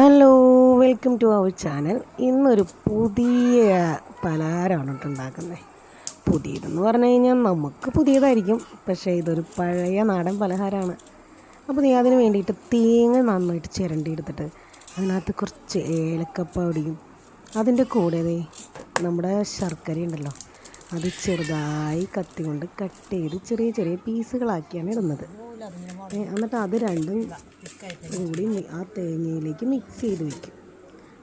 Hello welcome to our channel ഇന്നൊരു പുതിയ പലഹാരമാണ് ഉണ്ടാക്കുന്നത് പുതിയതെന്ന് പറഞ്ഞു കഴിഞ്ഞാൽ നമുക്ക് പുതിയതായിരിക്കും. പക്ഷേ ഇതൊരു പഴയ നാടൻ പലഹാരമാണ്. അപ്പോൾ നീ അതിന് വേണ്ടിയിട്ട് തേങ്ങ നന്നായിട്ട് ചിരണ്ടി എടുത്തിട്ട് അതിനകത്ത് കുറച്ച് ഏലക്കപ്പ പൊടിയും അതിന്റെ കൂടെ നമ്മുടെ ശർക്കര ഉണ്ടല്ലോ അത് ചെറുതായി കത്തി കൊണ്ട് കട്ട് ചെയ്ത് ചെറിയ ചെറിയ പീസുകളാക്കിയാണ് ഇടുന്നത്. എന്നിട്ട് അത് രണ്ടും കൂടി ആ തേങ്ങയിലേക്ക് മിക്സ് ചെയ്ത് വയ്ക്കും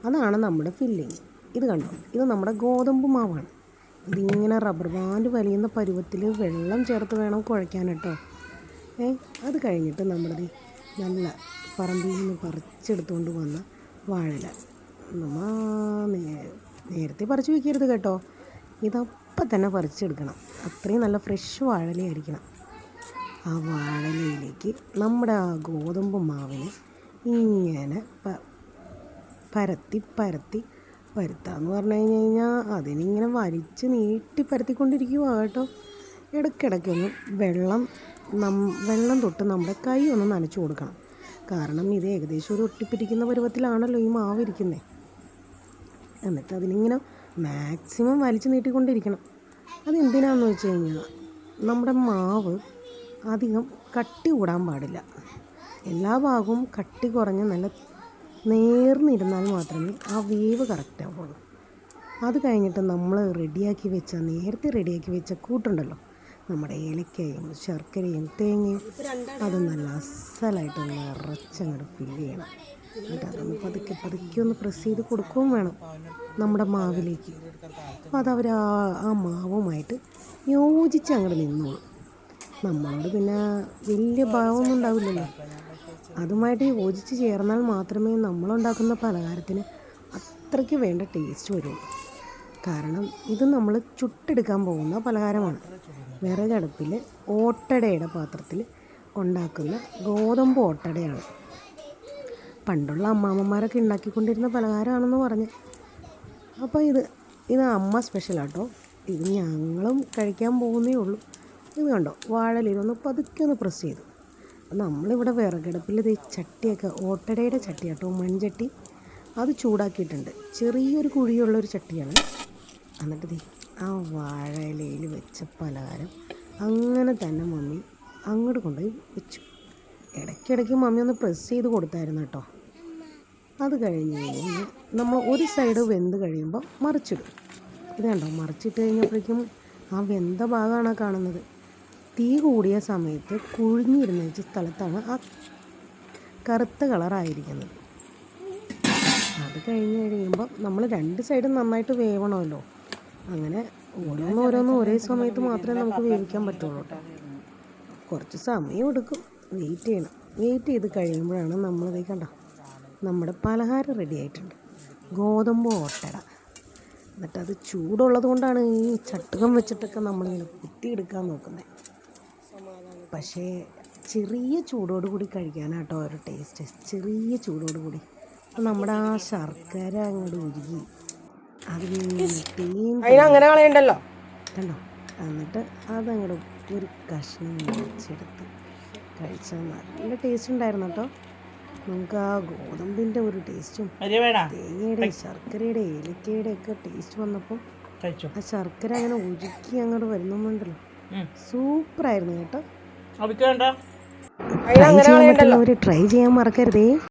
അതാണ് നമ്മുടെ ഫില്ലിങ് ഇത് കണ്ടോ? ഇത് നമ്മുടെ ഗോതമ്പ് മാവാണ്. ഇതിങ്ങനെ റബ്ബർ ബാൻഡ് വലിയുന്ന പരുവത്തിൽ വെള്ളം ചേർത്ത് വേണം കുഴയ്ക്കാൻ കേട്ടോ ഏ അത് കഴിഞ്ഞിട്ട് നമ്മുടെ നല്ല പറമ്പിൽ നിന്ന് പറിച്ചെടുത്തുകൊണ്ട് വന്ന വാഴല നമ്മ നേരത്തെ പറിച്ചു വെക്കരുത് കേട്ടോ. ഇതപ്പം തന്നെ പറിച്ചെടുക്കണം. അത്രയും നല്ല ഫ്രഷ് വാഴലയായിരിക്കണം. ആ വാഴലയിലേക്ക് നമ്മുടെ ആ ഗോതമ്പ് മാവിനെ ഇങ്ങനെ പരത്തി പരത്തി പരുത്താന്ന് പറഞ്ഞു കഴിഞ്ഞ് കഴിഞ്ഞാൽ അതിനിങ്ങനെ വലിച്ച് നീട്ടി പരത്തിക്കൊണ്ടിരിക്കുക കേട്ടോ. ഇടയ്ക്കിടയ്ക്കൊന്ന് വെള്ളം നം വെള്ളം തൊട്ട് നമ്മുടെ കൈ ഒന്ന് നനച്ചു കൊടുക്കണം. കാരണം ഇത് ഏകദേശം ഒരു ഒട്ടിപ്പിടിക്കുന്ന പരുവത്തിലാണല്ലോ ഈ മാവ് ഇരിക്കുന്നത് എന്നിട്ട് അതിനിങ്ങനെ മാക്സിമം വലിച്ചു നീട്ടിക്കൊണ്ടിരിക്കണം. അതെന്തിനാന്ന് വെച്ച് കഴിഞ്ഞാൽ നമ്മുടെ മാവ് അധികം കട്ടി കൂടാൻ പാടില്ല. എല്ലാ ഭാഗവും കട്ടി കുറഞ്ഞ് നല്ല നേർന്നിരുന്നാൽ മാത്രമേ ആ വേവ് കറക്റ്റ് ആവുള്ളൂ. അത് കഴിഞ്ഞിട്ട് നമ്മൾ റെഡിയാക്കി വെച്ച നേരത്തെ റെഡിയാക്കി വെച്ച കൂട്ടുണ്ടല്ലോ നമ്മുടെ ഏലക്കയും ശർക്കരയും തേങ്ങയും അത് നല്ല അസലായിട്ട് നിറച്ചങ്ങോട്ട് ഫില്ല് ചെയ്യണം. എന്നിട്ട് അതൊന്ന് പതുക്കെ പതുക്കെ ഒന്ന് പ്രസ് ചെയ്ത് കൊടുക്കുകയും വേണം. നമ്മുടെ മാവിലേക്ക്. അപ്പോൾ അതവർ ആ ആ മാവുമായിട്ട് യോജിച്ച് അങ്ങോട്ട് നിന്നോളും. നമ്മളോട് പിന്നെ വലിയ ഭാവമൊന്നും ഉണ്ടാവില്ലല്ലോ. അതുമായിട്ട് യോജിച്ച് ചേർന്നാൽ മാത്രമേ നമ്മളുണ്ടാക്കുന്ന പലഹാരത്തിന് അത്രയ്ക്ക് വേണ്ട ടേസ്റ്റ് വരുള്ളൂ. കാരണം ഇത് നമ്മൾ ചുട്ടെടുക്കാൻ പോകുന്ന പലഹാരമാണ്. വിറകടുപ്പിൽ ഓട്ടടയുടെ പാത്രത്തിൽ ഉണ്ടാക്കുന്ന ഗോതമ്പ് ഓട്ടടയാണ്. പണ്ടുള്ള അമ്മാമ്മമാരൊക്കെ ഉണ്ടാക്കിക്കൊണ്ടിരുന്ന പലഹാരമാണെന്ന് പറഞ്ഞ്. അപ്പോൾ ഇത് ഇത് അമ്മ സ്പെഷ്യലാട്ടോ ഇത് ഞങ്ങളും കഴിക്കാൻ പോകുന്നേ ഉള്ളൂ. ഇത് കണ്ടോ? വാഴലിരുന്ന് പതുക്കെ ഒന്ന് പ്രസ് ചെയ്തു. നമ്മളിവിടെ വിറകടുപ്പിൽ ഇത് ചട്ടിയൊക്കെ ഓട്ടടയുടെ ചട്ടി കേട്ടോ മൺചട്ടി. അത് ചൂടാക്കിയിട്ടുണ്ട്. ചെറിയൊരു കുഴിയുള്ളൊരു ചട്ടിയാണ്. എന്നിട്ട് ദേ ആ വാഴയിലയിൽ വെച്ച പലഹാരം അങ്ങനെ തന്നെ മമ്മി അങ്ങോട്ട് കൊണ്ടുപോയി വെച്ചു. ഇടയ്ക്കിടയ്ക്ക് മമ്മി ഒന്ന് പ്രസ് ചെയ്ത് കൊടുത്തായിരുന്നു കേട്ടോ. അത് കഴിഞ്ഞ് കഴിഞ്ഞ് നമ്മൾ ഒരു സൈഡ് വെന്ത് കഴിയുമ്പോൾ മറിച്ചിടും. ഇത് കണ്ടോ? മറിച്ചിട്ട് കഴിഞ്ഞപ്പോഴേക്കും ആ വെന്ത ഭാഗമാണ് കാണുന്നത്. തീ കൂടിയ സമയത്ത് കുഴിഞ്ഞിരുന്ന സ്ഥലത്താണ് ആ കറുത്ത കളറായിരിക്കുന്നത് അത് കഴിഞ്ഞ് കഴിയുമ്പോൾ നമ്മൾ രണ്ട് സൈഡും നന്നായിട്ട് വേവണമല്ലോ. അങ്ങനെ ഓരോന്നും ഓരോന്നും ഒരേ സമയത്ത് മാത്രമേ നമുക്ക് വേവിക്കാൻ പറ്റുള്ളൂ. കേട്ടോ കുറച്ച് സമയം എടുക്കും. വെയിറ്റ് ചെയ്യണം. വെയിറ്റ് ചെയ്ത് കഴിയുമ്പോഴാണ് നമ്മളിത് കണ്ടോ? നമ്മുടെ പലഹാരം റെഡി ആയിട്ടുണ്ട്. ഗോതമ്പ് ഓട്ടട. എന്നിട്ട് അത് ചൂടുള്ളത് കൊണ്ടാണ് ഈ ചട്ടുകം വെച്ചിട്ടൊക്കെ നമ്മളിങ്ങനെ കുത്തിയെടുക്കാൻ നോക്കുന്നത്. പക്ഷേ ചെറിയ ചൂടോട് കൂടി കഴിക്കാനാട്ടോ ഒരു ടേസ്റ്റ് ചെറിയ ചൂടോട് കൂടി. നമ്മുടെ ആ ശർക്കര അങ്ങോട്ട് ഉരുകി. അങ്ങനെ കളയണ്ടല്ലോ? കണ്ടോ? എന്നിട്ട് അതങ്ങോട്ട് ഒരു കഷ്ണം വെച്ചെടുത്ത് കഴിച്ചാൽ നല്ല ടേസ്റ്റ് ഉണ്ടായിരുന്നു കേട്ടോ. നമുക്ക് ആ ഗോതമ്പിന്റെ ഒരു ടേസ്റ്റും തേങ്ങയുടെ ശർക്കരയുടെ ഏലക്കയുടെ ഒക്കെ ടേസ്റ്റ് വന്നപ്പോൾ ആ ശർക്കര അങ്ങനെ ഉരുക്കി അങ്ങോട്ട് വരുന്നുണ്ടല്ലോ സൂപ്പറായിരുന്നു കേട്ടോ. ട്രൈ ചെയ്യാൻ പറ്റുന്നവർ ട്രൈ ചെയ്യാൻ മറക്കരുതേ.